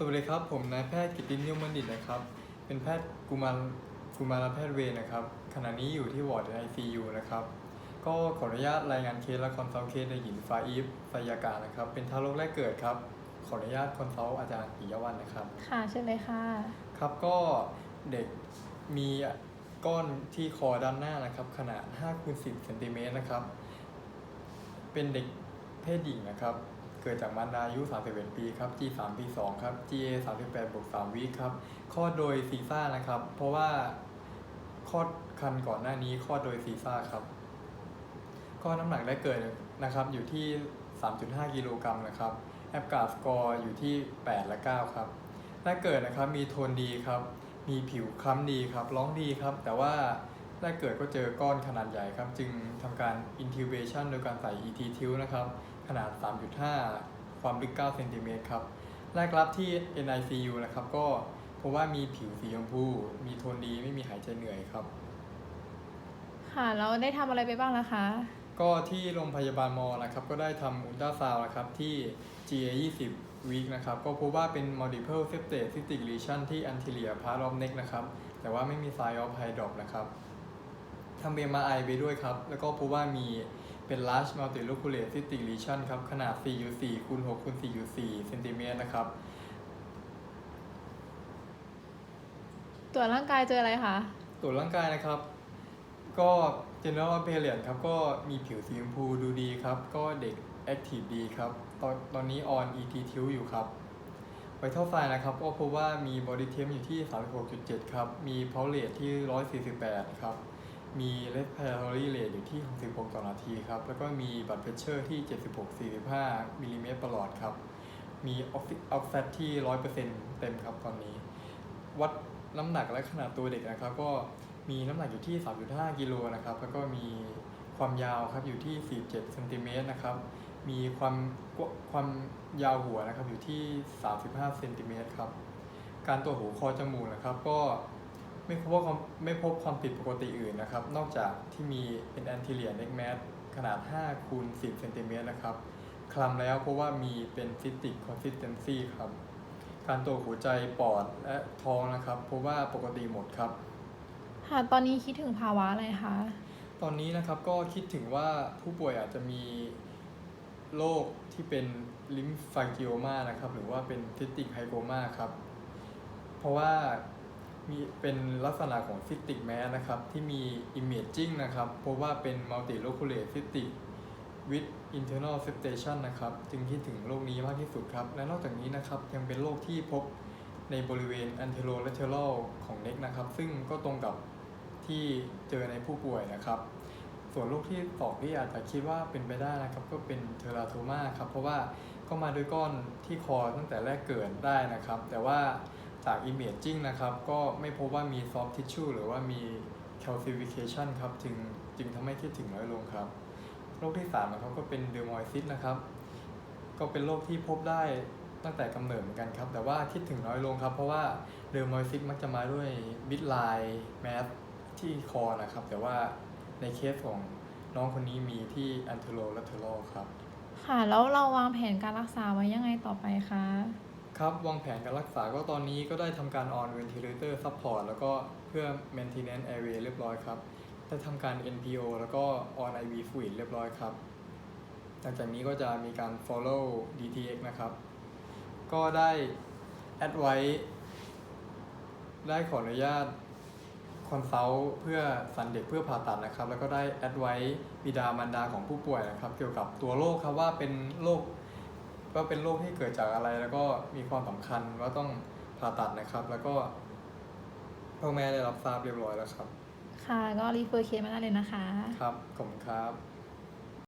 สวัสดีครับ ผมนายแพทย์กิตตินนิยมบัณฑิตนะครับ เป็นแพทย์กุมารกุมารแพทย์เวรนะครับ ขณะนี้อยู่ที่วอร์ดไอซียูนะครับ ก็ขออนุญาตรายงานเคสและคอนซัลท์เคสในหญิงฟ้าอีฟไฟยากานะครับ เป็นทารกแรกเกิดครับ ขออนุญาตคอนซัลท์อาจารย์ปิยวันนะครับ ค่ะเชิญเลยค่ะ ครับก็เด็กมีก้อนที่คอด้านหน้านะครับ ขนาด5คูณ10เซนติเมตรนะครับ เป็นเด็กเพศหญิงนะครับ เกิดจากมารดาอายุ 31 ปีครับ G 3 P 2ครับ GA 38บวก3วิครับคลอดโดยซีซ่านะครับ เพราะว่าคลอดคันก่อนหน้านี้คลอดโดยซีซ่าครับ ก็น้ำหนักได้เกิดนะครับอยู่ที่ 3.5 กิโลกรัมนะครับแอปกาสกอร์อยู่ที่ 8 และ 9 ครับแรกเกิดนะครับมีโทนดีครับ มีผิวคล้ำดีครับ ร้องดีครับ แต่ว่าแรกเกิดก็เจอก้อนขนาดใหญ่ครับ จึงทำการ intubation โดยการใส่ ET ทิวนะครับ ขนาด 3.5 ความลึก 9 เซนติเมตรครับแรกรับที่ NICU นะครับ ก็เพราะว่ามีผิวสีชมพู มีโทนดีไม่มีหายใจเหนื่อยครับ ค่ะแล้วได้ทำอะไรไปบ้างล่ะคะ ก็ที่โรงพยาบาลมอนะครับ ก็ได้ทำอุลตราซาวด์นะครับที่ GA 20 week นะครับ ก็พบว่าเป็น multiple septate cystic lesion ที่ anterior part of neck นะครับ แต่ว่าไม่มี sign of hydrop นะครับทำ MRI ไปด้วยครับ แล้วก็พบว่ามี เป็น large multiloculate cystic lesion ครับ ขนาด 4U4 คูณ6คูณ 4U4 เซนติเมตรนะครับ ตรวจร่างกายเจออะไรคะ ตรวจร่างกายนะครับ ก็ general appearance ครับ ก็มีผิวสีชมพูดูดีครับ ก็เด็ก active ดีครับ ตอนตอนนี้ on ET ทิวอยู่ครับไวท์เท่าไฟนะครับ ก็พบว่ามี body temp อยู่ที่ 36.7 ครับ มี pulse rate ที่ 148 ครับ มี respiratory rate อยู่ที่ 66 ต่อนาทีครับ แล้วก็มี blood pressure ที่ 76-45มิลลิเมตรประหลอดครับ มีออกซิ t ที่ 100%เต็มครับตอนนี้ วัดน้ำหนักและขนาดตัวเด็กนะครับ ก็มีน้ำหนักอยู่ที่ 3.5 กิโลนะครับ แล้วก็มีความยาวครับอยู่ที่ 47เซนติเมตรนะครับ มีความความยาวหัวนะครับอยู่ที่ 35เซนติเมตรครับ การตรวหูคอจมูกนะครับก็ ไม่พบว่าความไม่พบความผิดปกติอื่นนะครับ นอกจากที่มีเป็น anterior neck mass ขนาด 5 คูณ 10 เซนติเมตรนะครับ คลำแล้วเพราะว่ามีเป็น cystic consistency ครับ การตรวจหัวใจปอดและท้องนะครับเพราะว่าปกติหมดครับ ค่ะตอนนี้คิดถึงภาวะอะไรคะ ตอนนี้นะครับก็คิดถึงว่าผู้ป่วยอาจจะมีโรคที่เป็นลิมฟ a งกิโอมานะครับ หรือว่าเป็นซิติกไฮโกมาครับ เพราะว่า มีเป็นลักษณะของซิติกแมสนะครับ ที่มี imaging นะครับเพราะว่าเป็น multiloculate cystic with internal septation นะครับ จึงคิดถึงโรคนี้มากที่สุดครับ และนอกจากนี้นะครับยังเป็นโรคที่พบในบริเวณ anterolateral ของเน็กนะครับ ซึ่งก็ตรงกับที่เจอในผู้ป่วยนะครับ ส่วนโรคที่สองที่อาจจะคิดว่าเป็นไปได้นะครับ ก็เป็นเทอราโทมาครับ เพราะว่าก็มาด้วยก้อนที่คอตั้งแต่แรกเกิดได้นะครับ แต่ว่า จาก imaging นะครับ ก็ไม่พบว่ามี soft tissue หรือว่ามี calcification ครับจึงจึงทำให้คิดถึงน้อยลงครับ โรคที่ 3 นะครับก็เป็นเดอร์มอยซิสนะครับ ก็เป็นโรคที่พบได้ตั้งแต่กำเนิดเหมือนกันครับ แต่ว่าคิดถึงน้อยลงครับ เพราะว่าเดอร์มอยซิสมักจะมาด้วยมิดไลน์แมสที่คอนะครับ แต่ว่าในเคสของน้องคนนี้มีที่อันเทโรและเทโรครับ ค่ะ แล้วเราวางแผนการรักษาไว้ยังไงต่อไปคะ ครับ วางแผนการรักษาก็ตอนนี้ก็ได้ทำการ on ventilator support แล้วก็เพื่อ maintenance airway เรียบร้อยครับ ได้ทำการ NPO แล้วก็ on IV fluid เรียบร้อยครับ หลังจากนี้ก็จะมีการ follow DTX นะครับ ก็ได้ add ไว้ ได้ขออนุญาตคอนซัลท์เพื่อสันเด็กเพื่อผ่าตัดนะครับ แล้วก็ได้แอดไว้บิดามารดาของผู้ป่วยนะครับ เกี่ยวกับตัวโรคครับว่าเป็นโรค ว่าเป็นโรคที่เกิดจากอะไรแล้วก็มีความสำคัญว่าต้องผ่าตัดนะครับ แล้วก็พ่อแม่ได้รับทราบเรียบร้อยแล้วครับ ค่ะ ก็รีเฟอร์เคสมาได้เลยนะคะ ครับ ขอบคุณครับ